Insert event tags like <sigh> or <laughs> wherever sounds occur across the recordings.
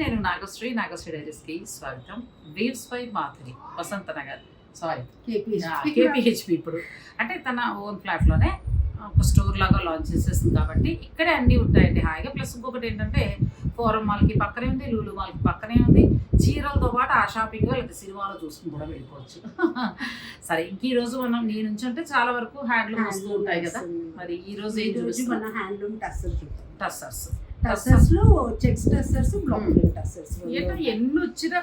నేను నాగశ్రీ నాగశ్రీ డైరీస్కి స్వాగతం. Weaves by Madhuri Vasantha Nagar. Sorry KPHB ఇప్పుడు. అంటే తన ఓన్ ఫ్లాట్లోనే ఒక స్టోర్ లాగా లాంచ్ చేసేసింది కాబట్టి ఇక్కడే అన్నీ ఉంటాయండి హాయిగా. ప్లస్ ఇంకొకటి ఏంటంటే ఫోరం మాల్కి పక్కనే ఉంది లూలు మాల్కి పక్కనే ఉంది. చీరలతో పాటు ఆ షాపింగ్ లేదా సినిమాలో చూసుకుని కూడా వెళ్ళిపోవచ్చు. <laughs> సరే ఇంక ఈ రోజు మనం నీ నుంచి అంటే చాలా వరకు హ్యాండ్లూమ్ వస్తూ ఉంటాయి కదా. మరి ఈ రోజు ఏం మన హ్యాండ్లూమ్ టస్సర్ చూద్దాం టస్సర్స్. టస్సర్స్లో చెక్స్ టస్సర్స్ బ్లాక్ టస్సర్స్ ఏంటో ఎన్ని వచ్చినా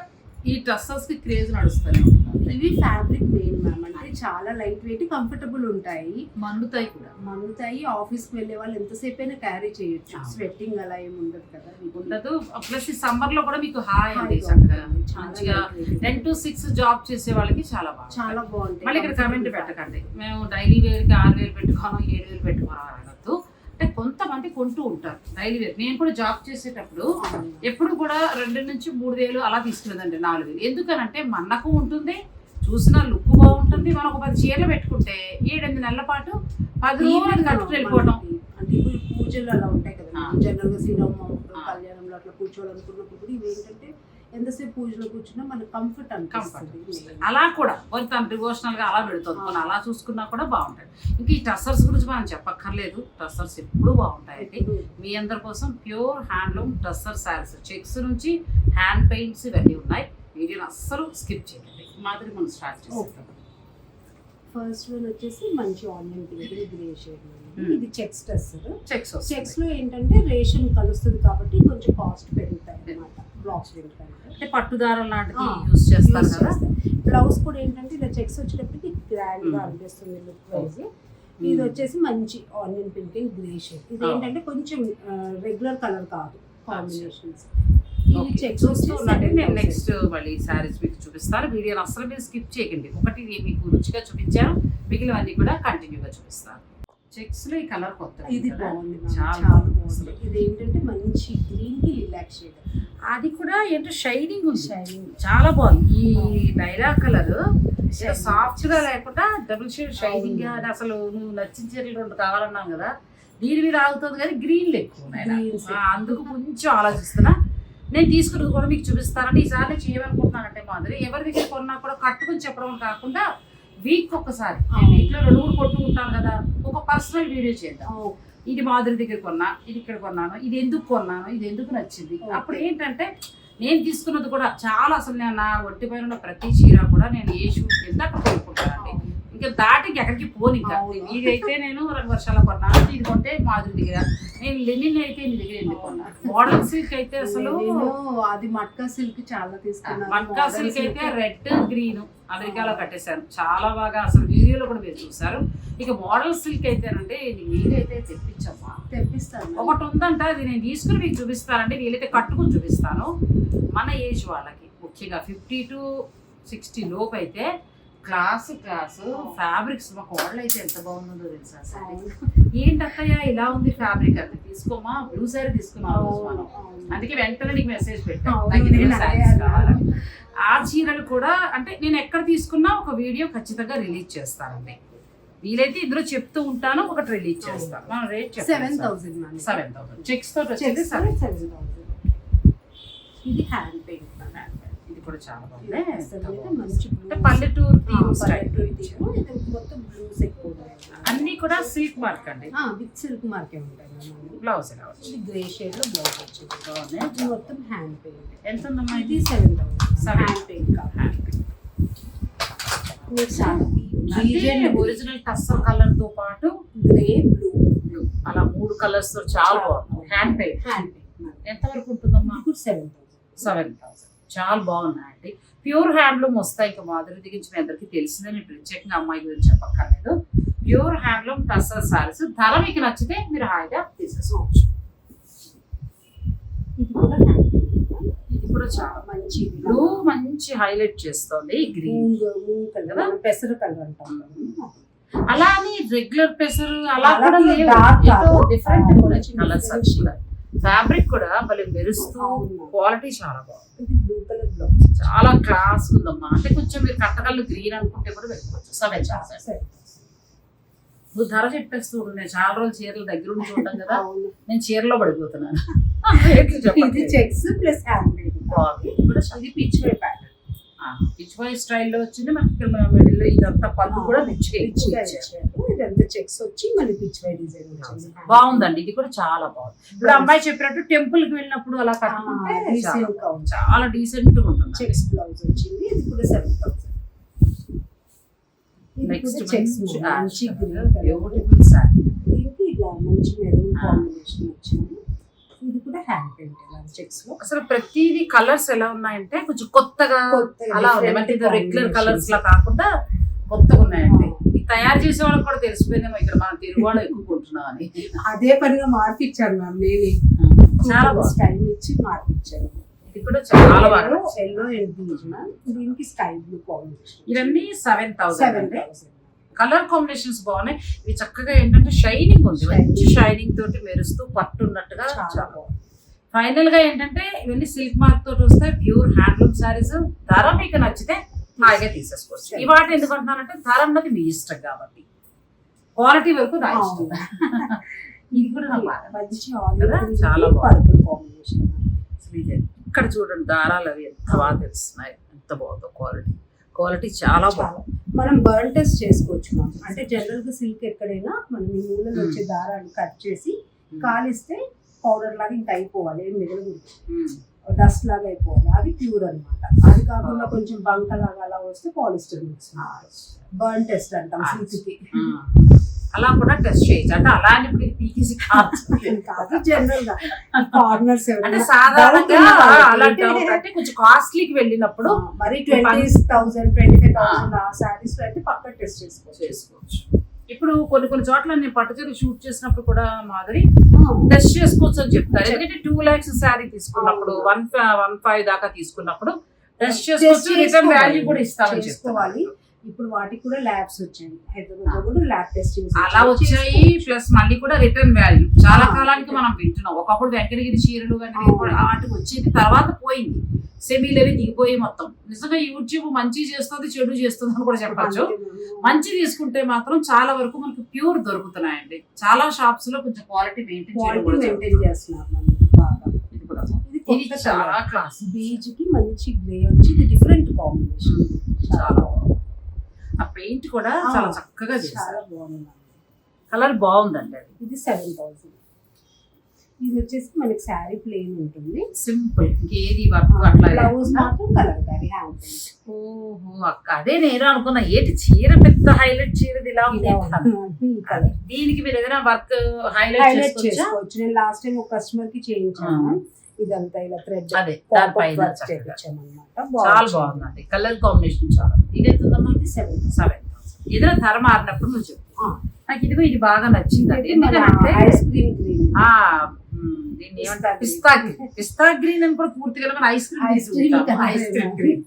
ఈ టస్సర్స్కి క్రేజ్ నడుస్తూనే ఉంటుంది. ఇవి ఫ్యాబ్రిక్ మెయిన్ మ్యామ్ అంటే చాలా లైట్ వెయిట్ కంఫర్టబుల్ ఉంటాయి. మండుతాయి కూడా. మన్నుతాయి ఆఫీస్కి వెళ్ళే వాళ్ళు ఎంతసేపు అయినా క్యారీ చేయొచ్చు. స్వెట్టింగ్ అలా ఏమి ఉండదు కదా. ఉండదు. ప్లస్ ఈ సమ్మర్లో కూడా మీకు హాయ్ అండి మంచిగా. టెన్ టు సిక్స్ జాబ్ చేసే వాళ్ళకి చాలా బాగుంది చాలా బాగుంటాయి. మళ్ళీ ఇక్కడ కమెంట్ పెట్టకండి. మేము డైలీ వేర్కి ఆరు వేలు పెట్టుకోను ఏడు వేలు పెట్టుకోను అనొద్దు అంటే కొంతమంది కొంటూ ఉంటారు డైలీ వేర్ నేను కూడా జాబ్ చేసేటప్పుడు. ఎప్పుడు కూడా రెండు నుంచి మూడు వేలు అలా తీసుకునేదండి నాలుగు వేలు ఎందుకనంటే మనకు ఉంటుంది చూసిన లుక్ బాగుంటుంది మనం ఒక పది చీరలు పెట్టుకుంటే ఏడెనిమిది నెలల పాటు పది రోజులు కట్టుకుని వెళ్ళిపోవడం అంటే ఇప్పుడు పూజలు అలా ఉంటాయి కదా ఆ. జనరల్గా శ్రీరామ. కళ్యాణంలో అట్లా కూర్చోవాలనుకున్నప్పుడు ఇవి ఏంటంటే ఎంతసేపు పూజలో కూర్చున్నా మనకు కంఫర్ట్ కంఫర్ట్ అనిపిస్తుంది. అలా కూడా కొంత తను డివోషనల్గా అలా పెడుతుంది. మనం అలా చూసుకున్నా కూడా బాగుంటుంది. ఇంకా ఈ టస్సర్స్ గురించి మనం చెప్పక్కర్లేదు. టస్సర్స్ ఎప్పుడు బాగుంటాయండి. మీ అందరి కోసం pure handloom tussar saris checks నుంచి హ్యాండ్ పెయింట్స్ ఇవన్నీ ఉన్నాయి. వీడియోని అస్సలు స్కిప్ చేయండి మాదిరి మనం స్టార్ట్ చేస్తాం ఫస్ట్ వన్ వచ్చేసి మంచి ఆనియన్ పింక్ గ్రే షేడ్. ఇది చెక్స్ టెస్టర్ చెక్స్ చెక్స్లో ఏంటంటే రేషన్ కలుస్తుంది కాబట్టి కొంచెం కాస్ట్ పెరుగుతాయి అన్నమాట. బ్లాక్స్ అంటే పట్టుదారం లాంటిది యూస్ చేస్తారు కదా? బ్లౌజ్ కూడా ఏంటంటే ఇలా చెక్స్ వచ్చేటప్పటికి గ్రాండ్గా Hmm. అనిపిస్తుంది లుక్ వైజ్. ఇది వచ్చేసి మంచి onion pink and grey shade. ఇది. ఏంటంటే కొంచెం రెగ్యులర్ కలర్ కాదు కాంబినేషన్స్. నేను నెక్స్ట్ మళ్ళీ శారీస్ మీకు చూపిస్తాను. వీడియోని అస్సలు మీరు స్కిప్ చేయకండి. ఒకటి మీకు రుచిగా చూపించాను. మిగిలినవన్నీ కూడా కంటిన్యూగా చూపిస్తాను. చెక్స్లో ఈ కలర్ కొత్త ఇది బాగుంది. చాలా బాగుంది ఇది ఏంటంటే మంచి గ్రీన్కి రిలాక్స్ షేడ్ అది కూడా ఏంటో షైనింగ్ ఉంది. షైనింగ్. చాలా బాగుంది. ఈ లైలా కలర్ సాఫ్ట్గా లేకుండా డబుల్ షేడ్ షైనింగ్గా అది అసలు నువ్వు నచ్చిన చీరలు రెండు కావాలన్నావు కదా దీని మీద ఆగుతుంది కానీ గ్రీన్ ఎక్కువ అందుకు కొంచెం ఆలోచిస్తున్నా. నేను తీసుకున్నది కూడా మీకు చూపిస్తానంటే ఈసారి నేను చేయాలనుకుంటున్నానంటే మాదిరి ఎవరి దగ్గర కొన్నా కూడా కట్టుకుని చెప్పడం కాకుండా వీక్ ఒకసారి అవును. వీక్లో రెండు మూడు కొట్టుకుంటాను కదా ఒక పర్సనల్ వీడియో చేద్దాం. ఇది మాధురి దగ్గర కొన్నా ఇది ఇక్కడ కొన్నాను ఇది ఎందుకు కొన్నాను ఇది ఎందుకు నచ్చింది. అప్పుడు ఏంటంటే నేను తీసుకున్నది కూడా చాలా అసలు నేను నా ఒంటి పైన ఉన్న ప్రతి చీర కూడా నేను ఏ షూట్ కింద అక్కడ కొనుక్కుంటానండి. ఇంకా దాటి ఇంక ఎక్కడికి పోను ఇంకా. ఇదైతే నేను రంగు వర్షాల కొన్నాను ఇది కొంటే మాధురి దగ్గర. నేను లెనిన్ అయితే నీ దగ్గర ఎందుకు కొన్నాను మోడల్ సిల్క్ అయితే అసలు అది మట్కా సిల్క్ చాలా తీసుకున్నాను మట్కా సిల్క్ అయితే. రెడ్ గ్రీన్ అమెరికాలో కట్టేశాను చాలా బాగా అసలు వీడియోలో కూడా మీరు చూసారు ఇక మోడల్ సిల్క్ అయితేనంటే మీరైతే తెప్పించమ్మా. తెప్పిస్తాను ఒకటి ఉందంట అది నేను తీసుకుని మీకు చూపిస్తానండి. వీలైతే కట్టుకుని చూపిస్తాను. మన ఏజ్ వాళ్ళకి ముఖ్యంగా ఫిఫ్టీ టు సిక్స్టీ లోపు అయితే క్లాస్ క్లాస్. ఫ్యాబ్రిక్స్. మా కోడలు అయితే ఎంత బాగుందో తెలుసా సారీ ఏంటత్తయ్య ఇలా ఉంది ఫ్యాబ్రిక్ అంటే తీసుకోమా? బ్లూ సారీ తీసుకున్నాం ఆ రోజు మనం. అందుకే వెంటనే నీకు మెసేజ్ పెట్టాను అదే. ఆ చీరలు కూడా అంటే నేను ఎక్కడ తీసుకున్నా ఒక వీడియో ఖచ్చితంగా రిలీజ్ చేస్తానండి. వీలైతే ఇందులో చెప్తూ ఉంటాను ఒకటి రిలీజ్ చేస్తాను. మనం rate seven thousand seven thousand. Checks తోటి వచ్చేది సెవెన్ థౌసండ్. ఇది హ్యాండ్ పెయింట్. కూడా చాలా బాగుంది. పల్లెటూరు థీమ్ స్టైల్ మొత్తం బ్లూస్ ఎక్కువ అన్ని కూడా సిల్క్ మార్క్ అండి. విత్ సిల్క్ మార్కే ఉంటాయి బ్లౌజ్ వచ్చింది ఇది గ్రే షేడ్లో బ్లౌజ్ వచ్చింది. బాగుంది. మొత్తం హ్యాండ్ పెయింట్ ఎంత ఉందమ్మా ఇది సెవెన్ థౌసండ్. హ్యాండ్ పెయింట్ చాలా అంటే ఒరిజినల్ టస్సర్ కలర్తో పాటు గ్రే బ్లూ బ్లూ అలా మూడు కలర్స్తో చాలా బాగుంది. హ్యాండ్ పెయింట్ హ్యాండ్ పెయింట్ ఎంత వరకు ఉంటుందమ్మా? సెవెన్ థౌసండ్ సెవెన్ థౌసండ్ చాలా బాగున్నాయండి. ప్యూర్ హ్యాండ్లూమ్ వస్తాయి ఇంకా మాధురి గురించి మీ అందరికీ తెలిసిందే నేను ప్రత్యేకంగా అమ్మాయి గురించి చెప్పక్కర్లేదు. Pure handloom tussar saris. ధర మీకు నచ్చితే మీరు హాయిగా తీసేసుకోవచ్చు. ఇది కూడా ఇది చాలా మంచి బ్లూ మంచి హైలైట్ చేస్తోంది గ్రీన్. మనం పెసర కలర్ అంటాం కదా. అలా అని రెగ్యులర్ పెసర్ అలా కూడా లేవు. కాదు. డిఫరెంట్ ఆ, కూడా. కలర్స్ ఫ్యాబ్రిక్ కూడా భలే మెరుస్తూ. క్వాలిటీ చాలా బాగుంది ఇది బ్లూ కలర్ బ్లౌజ్ చాలా క్లాస్ ఉందమ్మా. అంటే కొంచెం మీరు కట్టగళ్ళు గ్రీన్ అనుకుంటే కూడా పెట్టుకోవచ్చు సెవెన్ నువ్వు ధర చెప్పేస్తూ. నేను చాలా రోజులు చీరలు దగ్గర ఉండి చూడటం కదా. నేను చీరలో పడిపోతున్నాను. <laughs> ఇది చెక్స్ ప్లస్ ఇది పిచ్ ప్యాటర్న్ పిచ్ బాయ్ స్టైల్లో వచ్చింది మనకి ఇక్కడ మిడిల్ ఇదంతా పళ్ళు కూడా రిచ్ ఇచ్చారు ఇదంతా చెక్స్ వచ్చి మన పిచ్ వే డిజైన్ వచ్చింది. బాగుందండి. ఇది కూడా చాలా బాగుంది. ఇప్పుడు అమ్మాయి చెప్పినట్టు టెంపుల్కి వెళ్ళినప్పుడు అలా కట్టుకుంటే చాలా డీసెంట్గా ఉంటుంది. చెక్స్ బ్లౌజ్ వచ్చింది. ఇది కూడా సెవెన్ థౌసండ్ నెక్స్ట్ చెక్స్ మంచి గ్రీన్ బ్యూటిఫుల్ సారీ దీనికి ఇలా మంచి మెరూన్ ఆ. కాంబినేషన్ వచ్చింది. ఇది కూడా హ్యాండ్ పెయింట్ చెక్స్లో. అసలు ప్రతిదీ కలర్స్ ఎలా ఉన్నాయంటే కొంచెం కొత్తగా అలా రెగ్యులర్. కలర్స్ లా కాకుండా కొత్తగా ఉన్నాయండి ఆ. ఇది తయారు చేసే వాళ్ళకి కూడా తెలిసిపోయిందేమో ఇక్కడ మనం తిరుగుబాటు ఎక్కువ కొంటున్నాం అని. అదే పనిగా మార్పిచ్చాను మ్యామ్ నేనే. చాలా స్టైల్ ఇచ్చి మార్పిచ్చాను. చాలా బాగా ఎల్లో అండ్ బీజ్ మ్యామ్. దీనికి స్కై బ్లూ కాంబినేషన్. ఇవన్నీ సెవెన్ థౌసండ్ సెవెన్ అండి. థౌసండ్ కలర్ కాంబినేషన్స్ బాగున్నాయి. ఇవి చక్కగా ఏంటంటే షైనింగ్ ఉంది. మంచి షైనింగ్ తోటి మెరుస్తూ పట్టున్నట్టుగా చాలా బాగుంది. ఫైనల్గా ఏంటంటే ఇవన్నీ సిల్క్ మార్క్ తోటి వస్తాయి. ప్యూర్ హ్యాండ్లూమ్ సారీస్ ధర మీకు నచ్చితే హాయిగా తీసేసుకోవచ్చు. ఈ ఎందుకు అంటున్నానంటే ధర అన్నది మీ ఇష్టం కాబట్టి. క్వాలిటీ వరకు నా ఇష్టం. <laughs> ఇది కూడా నాకు బాగా మంచి చాలా బాగుంది. కాంబినేషన్. ఇక్కడ చూడండి దారాలు అవి ఎంత బాగా తెలుస్తున్నాయి. ఎంత బాగుందో క్వాలిటీ క్వాలిటీ చాలా బాగుంది. మనం బర్న్ టెస్ట్ చేసుకోవచ్చు మ్యామ్ అంటే జనరల్గా సిల్క్ ఎక్కడైనా మనం ఈ మూలలో Hmm. వచ్చే దారాన్ని కట్ చేసి కాలిస్తే పౌడర్ లాగా ఇంకా అయిపోవాలి. ఏం మిగలదు ఉమ్. డస్ట్ లాగా అయిపోవాలి. అది ప్యూర్ అన్నమాట. అది కాకుండా కొంచెం బంక లాగా అలా వస్తే పాలిస్టర్ బర్న్ టెస్ట్ అంటాం. అలా కూడా టెస్ట్ చేయొచ్చు. అంటే అలా అని ఇప్పుడు పీకేసి కాదు. జనరల్గా కార్నర్స్ అంటే సాధారణంగా అంటే కొంచెం కాస్ట్లీకి వెళ్ళినప్పుడు మరి twenty thousand twenty five thousand ఆ సారీస్లో అయితే పక్క టెస్ట్ చేసుకోవచ్చు. చేసుకోవచ్చు. ఇప్పుడు కొన్ని కొన్ని చోట్ల నేను పట్టుచీర షూట్ చేసినప్పుడు కూడా మాదిరి టెస్ట్ చేసుకోవచ్చు అని చెప్తారు ఎందుకంటే టూ లాక్స్ శారీ తీసుకున్నప్పుడు. వన్ వన్ ఫైవ్ దాకా తీసుకున్నప్పుడు టెస్ట్ Test చేసుకోవచ్చు రిటర్న్. వాల్యూ కూడా ఇస్తామని చెప్తారు ఇప్పుడు వాటికి కూడా ల్యాబ్స్ వచ్చాయి. హైదరాబాద్లో కూడా ల్యాబ్ టెస్టింగ్ అలా వచ్చాయి. ప్లస్ మళ్ళీ కూడా రిటర్న్ వాల్యూ. చాలా కాలానికి మనం వింటున్నాం. ఒకప్పుడు వెంకటగిరి చీరలు వెంకటగిరి కూడా వాటికి వచ్చేది తర్వాత పోయింది. సెమీలు అవి దిగిపోయి మొత్తం. నిజంగా యూట్యూబ్ మంచి చేస్తుంది చెడు చేస్తుంది అని కూడా చెప్పచ్చు. మంచి తీసుకుంటే మాత్రం చాలా వరకు మనకు ప్యూర్ దొరుకుతున్నాయండి. చాలా షాప్స్లో కొంచెం క్వాలిటీ మెయింటైన్ చేస్తున్నారు. ఇది చాలా క్లాస్ బీజ్కి మంచి గ్రే వచ్చి ఇది డిఫరెంట్ కాంబినేషన్. చాలా ఆ పెయింట్ కూడా చాలా చక్కగా చాలా చేశారు. బాగుంది కలర్ బాగుందండి అది. ఇది సెవెన్ థౌసండ్ ఇది వచ్చేసి మనకి శారీ ప్లెయిన్ ఉంటుంది. సింపుల్ ఇంకేది వర్క్ అట్లా బ్లౌజ్ మాత్రం కలర్ హ్యాండ్ ఓహో అక్క అదే నేను అనుకున్నా ఏంటి చీర పెద్ద హైలైట్ చీరది ఇలా ఉంది దీనికి మీరు ఏదైనా వర్క్ హైలైట్ చేసుకోవచ్చా? నేను లాస్ట్ టైం ఒక కస్టమర్కి చేయించాను. ఇదంతా ఇలా థ్రెడ్ అదే దానిపైన చాలా బాగుందండి. కలర్ కాంబినేషన్ చాలా. ఇది ఎంత ఉందమ్మా ఇది సెవెన్ సెవెన్ ఏదైనా ధర మారినప్పుడు నువ్వు చెప్పు. నాకు ఇదిగో ఇది బాగా నచ్చింది మన ఎందుకంటే ఐస్ క్రీమ్ గ్రీన్ దీన్ని ఏమంటారు? పిస్తా గ్రీన్ పిస్తా గ్రీన్ అని కూడా పూర్తిగా మనం ice cream ice cream? Green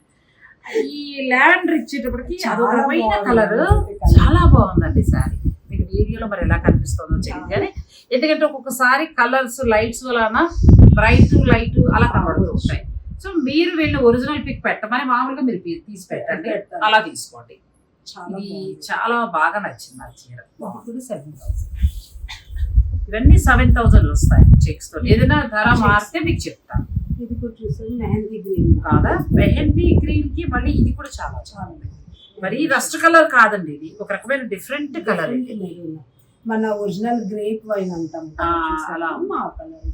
ఈ ల్యావెండర్ ఇచ్చేటప్పటికి అదొక రకమైన. కలర్. చాలా బాగుందండి సారీ. మీకు వీడియోలో మరి ఎలా కనిపిస్తుందో తెలియదు కానీ ఎందుకంటే ఒక్కొక్కసారి కలర్స్ లైట్స్ వలన బ్రైట్ లైట్ అలా కనబడుతూ ఉంటాయి సో మీరు వెళ్ళి ఒరిజినల్ పిక్ పెట్టమని మామూలుగా మీరు తీసి పెట్టండి. అలా తీసుకోండి. చాలా ఇది బాగుంది. చాలా బాగా నచ్చింది నాకు చీర సెవెన్ థౌసండ్ ఇవన్నీ సెవెన్ థౌసండ్ వస్తాయి చెక్స్తో ఏదైనా ధర. మారితే మీకు చెప్తాను. ఇది కూడా మెహందీ గ్రీన్ కాదా? మెహందీ గ్రీన్కి మళ్ళీ ఇది కూడా చాలా చాలా మరి రస్ట్ కలర్ కాదండి ఇది. ఒక రకమైన డిఫరెంట్ కలర్ మన ఒరిజినల్ గ్రేప్ వైన్ అంటాం. ఆ? అలా. మా కలర్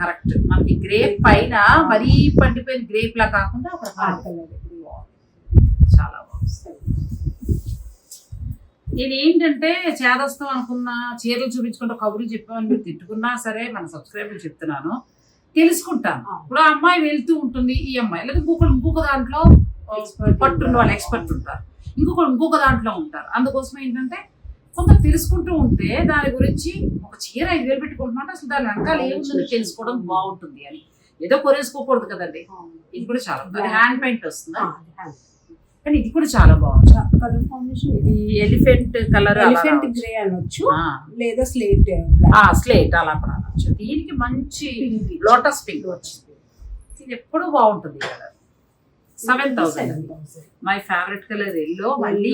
కరెక్ట్ మనకి గ్రేప్ పైన మరీ పండిపోయిన గ్రేప్ లా కాకుండా ఒక చాలా బాగుంది. నేను ఏంటంటే చేదస్తాం అనుకున్న చీరలు చూపించుకుంటూ కబుర్లు చెప్పామని మీరు తిట్టుకున్నా సరే మన సబ్స్క్రైబర్ చెప్తున్నాను. తెలుసుకుంటాను. ఇప్పుడు ఆ అమ్మాయి వెళ్తూ ఉంటుంది ఈ అమ్మాయి. లేదా ఇంకొకరు ఇంకొక దాంట్లో పట్టున్న వాళ్ళు ఎక్స్పర్ట్ ఉంటారు. ఇంకొకరు ఇంకొక దాంట్లో ఉంటారు. అందుకోసం ఏంటంటే కొంత తెలుసుకుంటూ ఉంటే దాని గురించి ఒక చీర ఐదు వేలు పెట్టుకుంటున్నట్టు అసలు దాని వెనకాల ఏముందని తెలుసుకోవడం బాగుంటుంది అని. ఏదో కొరేసుకోకూడదు కదండి. ఇది కూడా చాలా బాగుంది హ్యాండ్ పెయింట్ వస్తుంది? కానీ ఇది కూడా చాలా బాగుంది. కలర్ కాంబినేషన్ ఇది ఎలిఫెంట్ కలర్ ఎలిఫెంట్ గ్రే అనొచ్చు లేదా స్లేట్ స్లేట్ అలా కూడా అనొచ్చు దీనికి మంచి లోటస్ పింక్ వచ్చింది. ఇది ఎప్పుడు బాగుంటుంది colour seven thousand my favourite colour yellow మళ్ళీ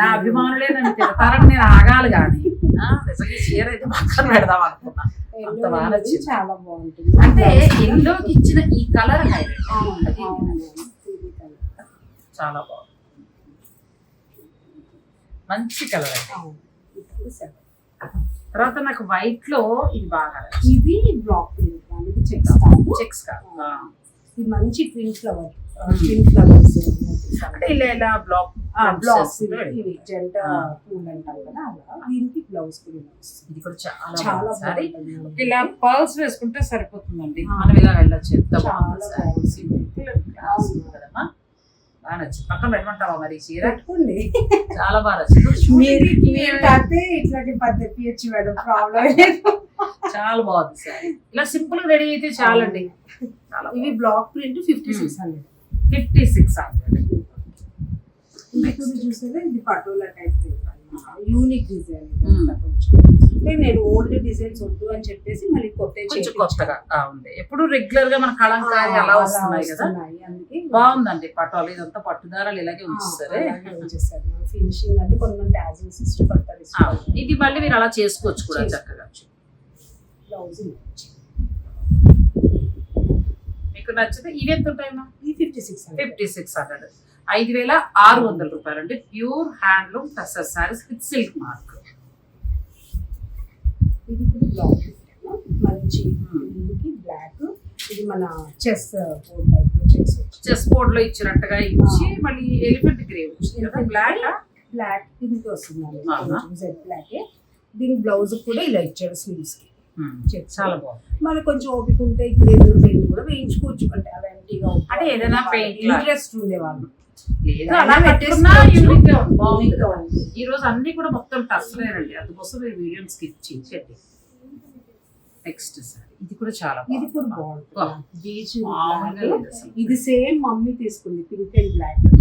నా అభిమానులే నన్ను తిడతారని నేను ఆగాలి కానీ. <laughs> నిజంగా చీర అయితే పక్కన పెడదాం అనుకున్నా. అంత Yellow బాగా అనేది నచ్చింది. చాలా బాగుంటుంది. అంటే ఎల్లోకి ఇచ్చిన ఈ కలర్ హైలైట్. చాలా బాగుంది. మంచి కలర్. తర్వాత నాకు వైట్లో ఇది బాగా ఇది బ్లాక్ ప్రింట్ చెక్స్ చెక్స్ కాదు. ఇది మంచి ట్విన్ ఫ్లవర్ ట్విన్ ఫ్లవర్స్ అంటే ఇలా ఇలా బ్లాక్ బ్లౌజ్ ఇవి జంట ఆ. పూలు అంటాం కదా అలా. దీనికి బ్లౌజ్ కూడా ఇలా వస్తుంది ఇది కూడా చాలా చాలా సారీ ఇలా పర్ల్స్ వేసుకుంటే సరిపోతుందండి. మనం ఇలా వెళ్ళొచ్చు ఎంత బాగుంది. సింపుల్ క్లాస్ కదమ్మా. బాగా నచ్చింది. పక్కన పెట్టమంటావా మరి ఈ చీర? పెట్టుకోండి. చాలా బాగా నచ్చింది. మీరు షూటింగ్కి మీరు కాస్తే ఇట్లాంటి పద్ధతి ఇచ్చి మేడం ప్రాబ్లం లేదు. చాలా బాగుంది సారీ. ఇలా సింపుల్గా రెడీ అయితే చాలండి. చాలా ఇవి block print fifty six hundred. Fifty six hundred చూసారా ఇది పటోలా టైప్ యూనిక్ డిజైన్. కొంచెం. అంటే నేను ఓల్డ్ డిజైన్స్ వద్దు అని చెప్పేసి మళ్ళీ కొత్త కొంచెం కొత్తగా ఉంది. ఎప్పుడు రెగ్యులర్గా మన కళంకారి అలా వస్తున్నాయి కదా. బాగుందండి పట్టాలు ఇదంతా పట్టుదారాలు ఇలాగే ఉంచుతారే ఫినిషింగ్ అంటే కొంతమంది టాజిల్స్ ఇష్టపడతారు ఇది మళ్ళీ మీరు అలా చేసుకోవచ్చు కూడా. చక్కగా. బ్లౌజ్ మీకు నచ్చితే ఇవి ఎంత ఉంటాయమ్మా? Fifty six fifty six hundred ఐదు వేల ఆరు వందల రూపాయలు అండి pure handloom tussar saris with silk mark. ఇది మంచి బ్లాక్ ఇది మన chess board type chess chess బోర్డ్లో ఇచ్చినట్టుగా ఇచ్చి మళ్ళీ ఎలిఫెంట్ గ్రే వచ్చింది బ్లాక్ బ్లాక్ దీనికి వస్తుంది బ్లాక్ దీని బ్లౌజ్ కూడా ఇలా ఇచ్చాడు స్లీవ్స్కి చాలా బాగుంది. మళ్ళీ కొంచెం ఓపిక ఉంటే ఇప్పుడు పెయింట్ కూడా వేయించుకోవచ్చు అంటే అలాంటిగా అంటే ఏదైనా లా- ఇంట్రెస్ట్ ఉండేవాళ్ళు. అలా అలా. ఈ రోజు అన్ని కూడా మొత్తం టస్లేనండి. అందుకోసం మీరు వీడియోని స్కిప్ చేయండి నెక్స్ట్ సార్. ఇది కూడా చాలా ఇది కూడా. బాగుంటుంది బీచ్. ఇది సేమ్ మమ్మీ తీసుకుంది పింక్ అండ్ బ్లాక్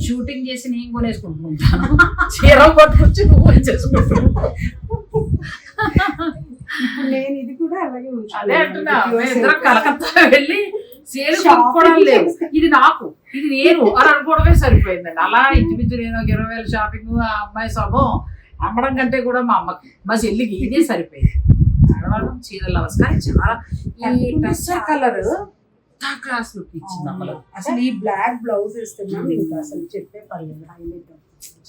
షూటింగ్ చేసి నేను కొనేసుకుంటుంటాను చీర పట్టుకొచ్చి నువ్వు చేసుకుంటున్నావు. ఇప్పుడు నేను ఇది కూడా అలాగే. అదే అంటున్నా. కలకత్తా వెళ్ళి Shopping కొనుక్కోవడం లేదు. ఇది నాకు. ఇది నేను అని అనుకోవడమే సరిపోయిందండి. అలా ఇంచుమించు నేను ఒక ఇరవై వేల షాపింగ్ ఆ అమ్మాయి సొభం అమ్మడం కంటే కూడా మా అమ్మకి మా చెల్లికి ఇదే సరిపోయింది. ఆడవాళ్ళం చీరలు కానీ చాలా ఈ టస్టర్ కలర్ క్లాస్ లుక్ ఇచ్చింది అమ్మలో అసలు ఈ బ్లాక్ బ్లౌజ్ ఇస్తున్నాం ఇంకా అసలు చెప్పే పర్లేదు హైలైట్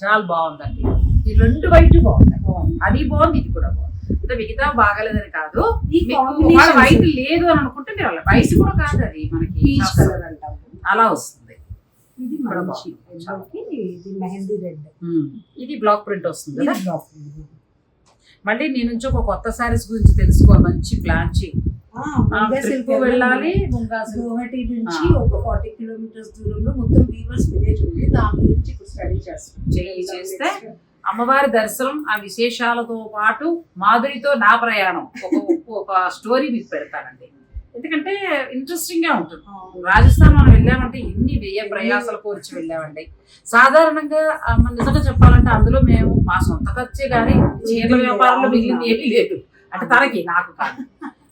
చాలా బాగుందండి. ఈ రెండు వైట్ బాగున్నాయి. అది బాగుంది ఇది కూడా బాగుంది. అంటే మిగతా బాగాలేదని కాదు. వైట్ లేదు అని అనుకుంటే మీరు అలా వైట్ కూడా కాదు అది మనకి. కలర్ అంటాము అలా వస్తుంది. ఇది ఇది మెహందీ రెడ్. ఇది బ్లాక్ ప్రింట్ వస్తుంది మళ్ళీ నేను నుంచి ఒక కొత్త సారీస్ గురించి తెలుసుకోవాలి. మంచి ప్లాన్ చేయి ట్రిప్ వెళ్ళాలి. గువాహటి నుంచి. ఒక ఫార్టీ కిలోమీటర్స్ దూరంలో మొత్తం వీవర్స్ విలేజ్ ఉంది. దాని గురించి ఇప్పుడు స్టడీ చేస్తాం. చేస్తే అమ్మవారి దర్శనం ఆ విశేషాలతో పాటు మాధురితో నా ప్రయాణం. ఒక ఒక స్టోరీ మీకు పెడతానండి. ఎందుకంటే ఇంట్రెస్టింగ్గా ఉంటుంది రాజస్థాన్ మనం వెళ్ళామంటే ఎన్ని వ్యయ ప్రయాసాలు కోర్చి వెళ్ళామండి. సాధారణంగా మన నిజంగా చెప్పాలంటే అందులో మేము మా సొంత ఖర్చే కానీ చీరల వ్యాపారంలో మిగిలింది ఏమీ లేదు. అంటే తనకి నాకు కాదు.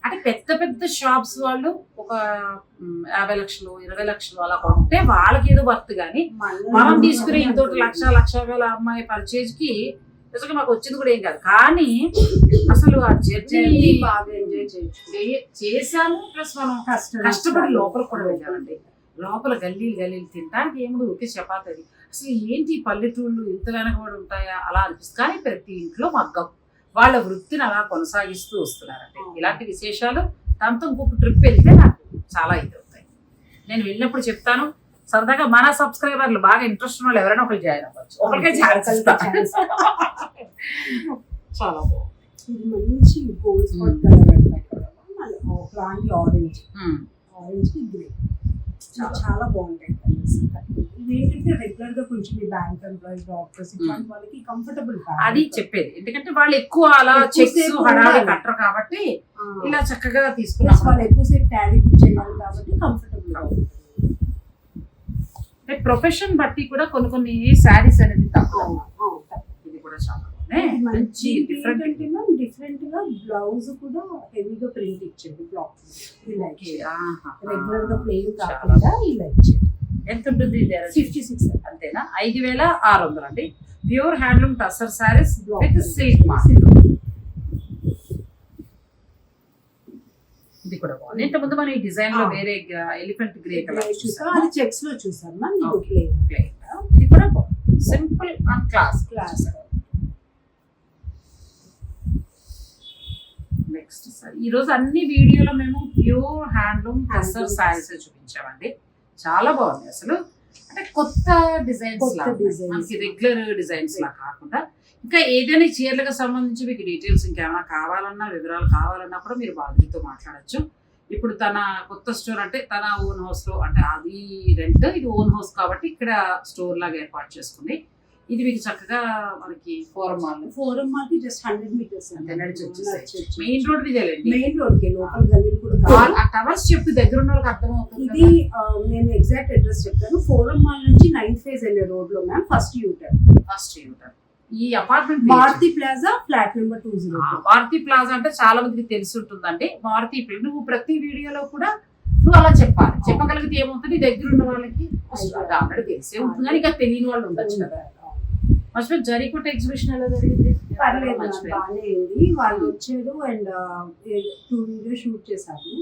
అంటే పెద్ద పెద్ద షాప్స్ వాళ్ళు ఒక యాభై లక్షలు ఇరవై లక్షలు అలా కొంటే వాళ్ళకి ఏదో వర్త్ కానీ మనం తీసుకునే ఇంతోటి లక్ష లక్ష వేల అమ్మాయి పర్చేజ్కి నిజంగా మాకు వచ్చింది కూడా ఏం కాదు. కానీ అసలు ఆ జర్నీ బాగా ఎంజాయ్ చేశాము ప్లస్ మనం కష్టపడి లోపల కూడా వెళ్ళామండి. లోపల గల్లీలు గల్లీలు తినడానికి ఏముడు ఒకే చపాతి అసలు ఏంటి ఈ పల్లెటూళ్ళు ఇంత వెనకబడి ఉంటాయా? అలా అనిపిస్తుంది. కానీ ప్రతి ఇంట్లో మగ్గం వాళ్ళ వృత్తిని అలా కొనసాగిస్తూ వస్తున్నారండి. ఇలాంటి విశేషాలు దాంతో ఇంకొక ట్రిప్ వెళ్తే నాకు చాలా ఇది అవుతాయి నేను వెళ్ళినప్పుడు చెప్తాను సరదాగా మన సబ్స్క్రైబర్లు బాగా ఇంట్రెస్ట్ ఉన్న వాళ్ళు ఎవరైనా ఒకరు జాయిన్ అవ్వచ్చు. ఒకరికే చాలా బాగుంది. మంచి గోల్డ్ స్పాట్ కలర్ ఆరెంజ్. ఆరెంజ్కి గ్రే చాలా బాగుంటాయి. కలర్స్ ఏంటంటే రెగ్యులర్గా కొంచెం ఈ బ్యాంక్ ఎంప్లాయీస్ డాక్టర్స్ ఇట్లాంటి వాళ్ళకి కంఫర్టబుల్ అది చెప్పేది. ఎందుకంటే వాళ్ళు ఎక్కువ అలా చెక్స్ ఎక్కువసేపు హడావి. కట్టరు కాబట్టి ఇలా చక్కగా తీసుకున్నాం. వాళ్ళు ఎక్కువసేపు క్యారీ చేయాలి కాబట్టి కంఫర్టబుల్గా ఉంటుంది అంటే ప్రొఫెషన్ బట్టి కూడా కొన్ని కొన్ని శారీస్ అనేది తక్కువ. ఇది కూడా చాలా. మంచి డిఫరెంట్ డిఫరెంట్గా బ్లౌజ్ కూడా హెవీగా ప్రింట్ ఇచ్చింది బ్లాక్ ఇలా రెగ్యులర్గా ప్లెయిన్ చాలా కాకుండా ఇలా ఇచ్చింది ఎంత ఉంటుంది ఇది ఫిఫ్టీ సిక్స్ అంతేనా? ఐదు వేల ఆరు వందలు అండి. Pure handloom tussar saris with silk mark ఇంత ముందు మనం ఈ డిజైన్లో ఆ. వేరే ఎలిఫెంట్ గ్రే కలర్ చూసాం అది చెక్స్లో చూసాం ఇది ఇది కూడా simple and class class next sir ఈ రోజు అన్ని వీడియోలో మేము ప్యూర్ హ్యాండ్లూమ్ టెస్సర్ సారీస్ చూపించామండి. చాలా బాగుంది. అసలు అంటే కొత్త డిజైన్స్. మనకి రెగ్యులర్ డిజైన్స్ లా కాకుండా ఇంకా ఏదైనా చీరలకు సంబంధించి మీకు డీటెయిల్స్ ఇంకేమైనా కావాలన్నా వివరాలు కావాలన్నా కూడా మీరు బాధ్యతతో మాట్లాడొచ్చు. ఇప్పుడు తన కొత్త స్టోర్ అంటే తన ఓన్ హౌస్లో అంటే అది రెంట్ ఇది ఓన్ హౌస్ కాబట్టి ఇక్కడ స్టోర్ లాగా ఏర్పాటు చేసుకుంది. ఇది మీకు చక్కగా మనకి ఫోరం మాల్ ఫోరం మాల్కి just hundred metres main road main రోడ్కి లోకల్ గల్లీలు కూడా టవర్స్ చెప్పి దగ్గర ఉన్న వాళ్ళకి అర్థమవుతుంది ఇది ఆ, నేను ఎగ్జాక్ట్ అడ్రస్ చెప్తాను. ఫోరం మాల్ నుంచి నైన్త్ ఫేజ్ వెళ్ళే రోడ్లో ma'am first U turn. First U turn. ఈ apartment Bharathi plaza flat number two zero Bharathi plaza అంటే చాలా మందికి తెలిసి ఉంటుందండి భారతీ నువ్వు ప్రతి వీడియోలో కూడా నువ్వు అలా చెప్పాలి. చెప్పగలిగితే ఏమవుతుంది? దగ్గర ఉన్న వాళ్ళకి ఆల్రెడీ తెలిసే ఉంటుంది. కానీ ఇంకా తెలియని వాళ్ళు ఉండొచ్చు కదా. మర్చిపోయి జరికొట్ట ఎగ్జిబిషన్ ఎలా జరిగింది? పర్లేదు. బాగానే వాళ్ళు వచ్చారు అండ్ టూ వీడియో షూట్ చేశారు.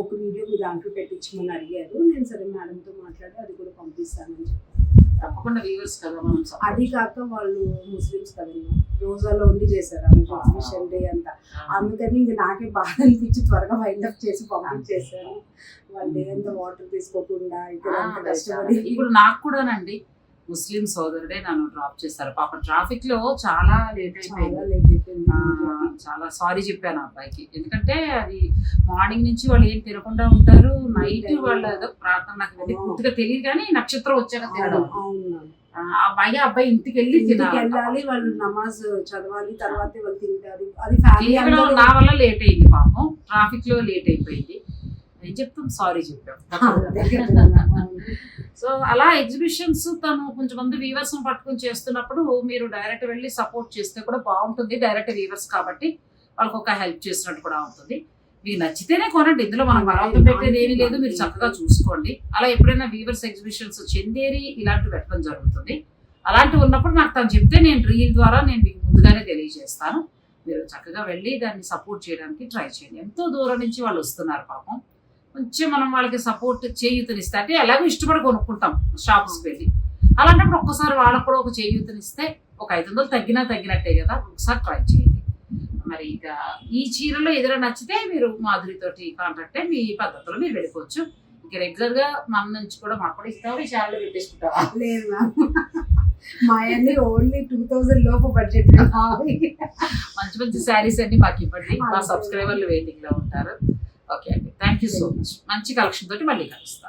ఒక వీడియో మీ దాంట్లో పెట్టించమని అడిగారు. నేను సరే మేడంతో మాట్లాడి అది కూడా పంపిస్తానని చెప్పాను తప్పకుండా కదా మనం అది కాక వాళ్ళు ముస్లిమ్స్ కదమ్మా రోజాలో ఉండి చేశారు ఎగ్జిబిషన్ డే అంతా. అందుకని ఇంక నాకే బాధ అనిపించి త్వరగా వైండ్ అప్ చేసి పంపించేశాను వాళ్ళు అంతా వాటర్ తీసుకోకుండా ఇక్కడ. కష్టపడి ఇప్పుడు నాకు కూడానండి ముస్లిం సోదరుడే నన్ను డ్రాప్ చేశారు పాప ట్రాఫిక్లో చాలా లేట్ అయిపోయింది. చాలా సారీ చెప్పాను అబ్బాయికి. ఎందుకంటే అది మార్నింగ్ నుంచి వాళ్ళు ఏం తినకుండా ఉంటారు నైట్ వాళ్ళ ఏదో ప్రార్థన నాకు పూర్తిగా తెలియదు కానీ నక్షత్రం వచ్చాక తినడం. అబ్బాయి అబ్బాయి ఇంటికి వెళ్ళి వెళ్ళాలి వాళ్ళు నమాజ్ చదవాలి తర్వాత వాళ్ళు తింటారు. అది ఫ్యామిలీ నా వల్ల లేట్ అయింది పాపం. ట్రాఫిక్లో లేట్ అయిపోయింది. ఏం చెప్తాం సారీ చెప్పాం సో అలా ఎగ్జిబిషన్స్ తను కొంచెం మంది వీవర్స్ పట్టుకొని చేస్తున్నప్పుడు మీరు డైరెక్ట్ వెళ్ళి సపోర్ట్ చేస్తే కూడా బాగుంటుంది. డైరెక్ట్ వీవర్స్ కాబట్టి వాళ్ళకి ఒక హెల్ప్ చేసినట్టు కూడా ఉంటుంది మీకు నచ్చితేనే కొనండి. ఇందులో మనం బలవంతం పెట్టేది ఏమీ లేదు. మీరు చక్కగా చూసుకోండి. అలా ఎప్పుడైనా వీవర్స్ ఎగ్జిబిషన్స్ చందేరి ఇలాంటివి పెట్టడం జరుగుతుంది. అలాంటివి ఉన్నప్పుడు నాకు తను చెప్తే నేను రీల్ ద్వారా నేను మీకు ముందుగానే తెలియజేస్తాను. మీరు చక్కగా వెళ్ళి దాన్ని సపోర్ట్ చేయడానికి ట్రై చేయండి. ఎంతో దూరం నుంచి వాళ్ళు వస్తున్నారు పాపం. కొంచెం మనం వాళ్ళకి సపోర్ట్ చేయూతనిస్తే అంటే ఎలాగో ఇష్టపడి కొనుక్కుంటాం షాప్స్కి వెళ్ళి. అలాంటప్పుడు ఒక్కసారి వాళ్ళకు కూడా ఒక చేయూతనిస్తే ఒక ఐదు వందలు తగ్గినా తగ్గినట్టే కదా ఒకసారి ట్రై చేయండి. మరి ఇక ఈ చీరలో ఏదైనా నచ్చితే మీరు మాధురితోటి కాంటాక్ట్ అయ్యి మీ పద్ధతిలో మీరు వెళ్ళిపోవచ్చు. ఇక రెగ్యులర్గా మన నుంచి కూడా మాకు కూడా ఇస్తావు? ఈ ఛానల్ పెట్టేసుకుంటావా? లేదు మ్యామ్ మా అన్ని ఓన్లీ టూ థౌజండ్ లోపు బడ్జెట్ <laughs> మంచి మంచి శారీస్ అన్ని మాకు ఇవ్వండి. మా సబ్స్క్రైబర్లు వెయిటింగ్లో ఉంటారు. ఓకే అండి. Thank you so much. మంచి కలెక్షన్ తోటి మళ్ళీ కలుస్తాను.